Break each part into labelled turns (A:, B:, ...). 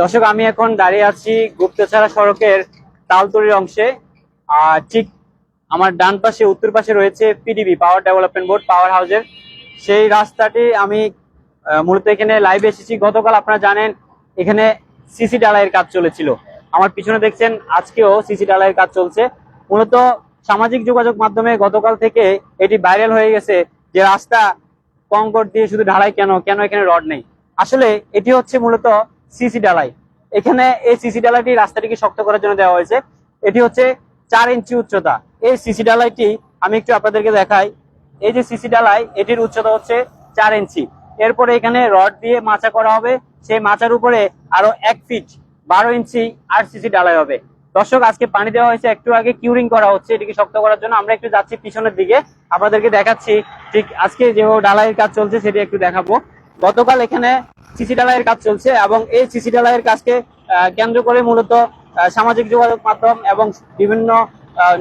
A: দর্শক, আমি এখন দাঁড়িয়ে আছি গুপ্তছাড়া সড়কের তালতলির অংশে। আর ঠিক আমার ডান পাশে, উত্তর পাশে রয়েছে PDB power development board power হাউসের সেই রাস্তাটি আমি মূলত এখানে লাইভে এসেছি। গতকাল আপনারা জানেন, এখানে সিসি ডালাইয়ের কাজ চলেছিল। আমার পিছনে দেখছেন, আজকেও সিসি ডালাইয়ের কাজ চলছে। মূলত সামাজিক যোগাযোগ মাধ্যমে গতকাল থেকে এটি ভাইরাল হয়ে গেছে যে রাস্তা কংকর দিয়ে শুধু ঢালাই কেন? কেন এখানে রড নেই? আসলে এটি হচ্ছে মূলত সিসি ডালাই এখানে এই সিসি ডালাইটি রাস্তাটিকে শক্ত করার জন্য দেওয়া হয়েছে। এটি হচ্ছে চার ইঞ্চি উচ্চতা। এই সিসি ডালাইটি আমি একটু আপনাদেরকে দেখাই। এই যে সিসি ডালাই এটির উচ্চতা হচ্ছে চার ইঞ্চি। এরপরে এখানে রড দিয়ে মাচা করা হবে। সেই মাচার উপরে আরও এক ফিট বারো ইঞ্চি আর সিসি ডালাই হবে। দর্শক, আজকে পানি দেওয়া হয়েছে, একটু আগে কিউরিং করা হচ্ছে, এটিকে শক্ত করার জন্য। আমরা একটু যাচ্ছি পিছনের দিকে। আপনাদেরকে দেখাচ্ছি, ঠিক আজকে যে ডালাইয়ের কাজ চলছে, সেটি একটু দেখাবো। গতকাল এখানে সিসি ডালাইয়ের কাজ চলছে এবং এই সিসি ডালাইয়ের কাজকে কেন্দ্র করে মূলত সামাজিক যোগাযোগ মাধ্যম এবং বিভিন্ন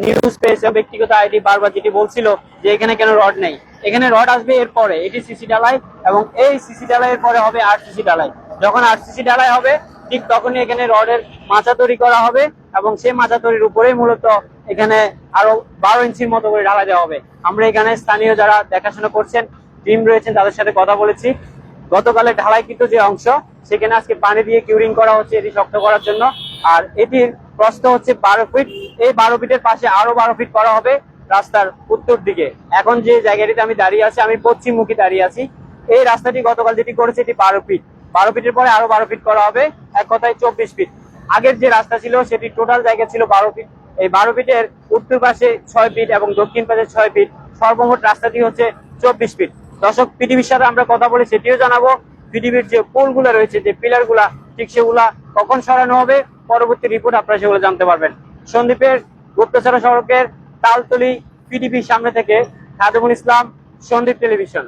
A: নিউজ পেজ ব্যক্তিগত আইডি বারবার যেটি বলছিল যে এখানে কেন রড নেই। এখানে রড আসবে এরপরে এটি সিসি ডালাই এবং এই সিসি ডালাইয়ের পরে হবে আট সিসি ডালাই যখন আট সিসি ডালাই হবে, ঠিক তখনই এখানে রডের মাচা তৈরি করা হবে এবং সেই মাচা তৈরির উপরেই মূলত এখানে আরও বারো ইঞ্চির মতো করে ঢালা দেওয়া হবে। আমরা এখানে স্থানীয় যারা দেখাশোনা করছেন টিম রয়েছেন, তাদের সাথে কথা বলেছি। গতকালে ঢালাই কিন্তু যে অংশ, সেখানে আজকে পানি দিয়ে কিউরিং করা হচ্ছে, এটি শক্ত করার জন্য। আর এটির প্রস্থ হচ্ছে বারো ফিট এই বারো ফিটের পাশে আরও বারো ফিট করা হবে রাস্তার উত্তর দিকে। এখন যে জায়গাটিতে আমি দাঁড়িয়ে আছি, আমি পশ্চিমমুখী দাঁড়িয়ে আছি, এই রাস্তাটি গতকাল যেটি করেছে এটি বারো ফিট বারো ফিটের পরে আরও বারো ফিট করা হবে, এক কথায় চব্বিশ ফিট আগের যে রাস্তা ছিল, সেটি টোটাল জায়গা ছিল বারো ফিট এই বারো ফিটের উত্তর পাশে ছয় ফিট এবং দক্ষিণ পাশে ছয় ফিট সর্বমোট রাস্তাটি হচ্ছে চব্বিশ ফিট দর্শক, পৃথিবীর সাথে আমরা কথা বলে, সেটিও জানাব। পৃথিবীর যে পোলগুলো রয়েছে, যে পিলারগুলা ঠিক সেগুলা কখন সরানো হবে, পরবর্তী রিপোর্ট আপনারা সেগুলো জানতে পারবেন। সন্দীপের গুপ্তচরা সড়কের তালতলি পিডিপির সামনে থেকে খাদমুল ইসলাম, সন্দীপ টেলিভিশন।